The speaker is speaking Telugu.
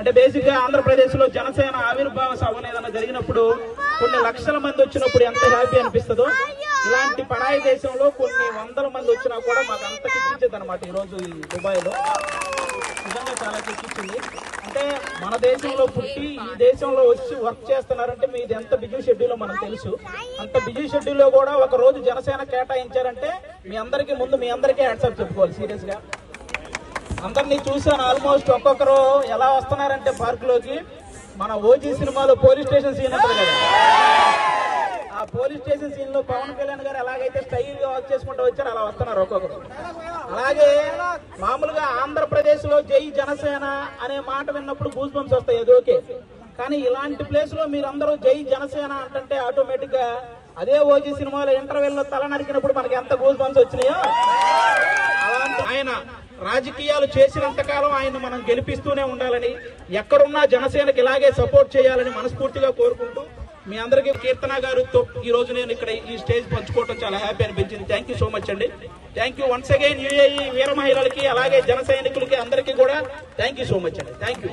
అంటే బేసిక్గా ఆంధ్రప్రదేశ్లో జనసేన ఆవిర్భావ సభ ఏదైనా జరిగినప్పుడు కొన్ని లక్షల మంది వచ్చినప్పుడు ఎంత హ్యాపీ అనిపిస్తుందో ఇలాంటి పరాయి దేశంలో కొన్ని వందల మంది వచ్చినా కూడా మాకు అంత కిచ్చింది అనమాట ఈ రోజు ఈ దుబాయ్లో నిజంగా చాలా కిచ్చింది అంటే మన దేశంలో పుట్టి ఈ దేశంలో వచ్చి వర్క్ చేస్తున్నారంటే మీది ఎంత బిజీ షెడ్యూల్ మనకు తెలుసు. అంత బిజీ షెడ్యూల్లో కూడా ఒక రోజు జనసేన కేటాయించారంటే మీ అందరికీ ముందు మీ అందరికీ హ్యాట్సాప్ చెప్పుకోవాలి సీరియస్గా అందరినీ చూసాను ఆల్మోస్ట్ ఒక్కొక్కరు ఎలా వస్తున్నారంటే పార్క్లోకి. మన ఓజీ సినిమాలో పోలీస్ స్టేషన్ సీన్ ఉంటుంది కదా. ఆ పోలీస్ స్టేషన్ సీన్లో పవన్ కళ్యాణ్ గారు ఎలాగైతే స్టైల్గా వర్క్ చేసుకుంటూ వచ్చారో అలా వస్తున్నారు ఒక్కొక్కరు. అలాగే మామూలుగా ఆంధ్రప్రదేశ్లో జై జనసేన అనే మాట విన్నప్పుడు గూస్ బంప్స్ వస్తాయి అది ఓకే. కానీ ఇలాంటి ప్లేస్లో మీరందరూ జై జనసేన అంటే ఆటోమేటిక్గా అదే ఓజీ సినిమాలో ఇంటర్వెల్లో తల నరికినప్పుడు మనకి ఎంత గూస్ బంప్స్ వచ్చినాయో రాజకీయాలు చేసినంతకాలం ఆయన మనం గెలిపిస్తూనే ఉండాలని ఎక్కడున్నా జనసేనకి ఇలాగే సపోర్ట్ చేయాలని మనస్ఫూర్తిగా కోరుకుంటూ మీ అందరికీ కీర్తన గారితో ఈ రోజు నేను ఇక్కడ ఈ స్టేజ్ పంచుకోవడం చాలా హ్యాపీ అనిపించింది. థ్యాంక్ యూ సో మచ్ అండి. Thank you once again UAE వీర మహిళలకి అలాగే జన సైనికులకి అందరికీ కూడా థ్యాంక్ యూ సో మచ్ అండి. Thank you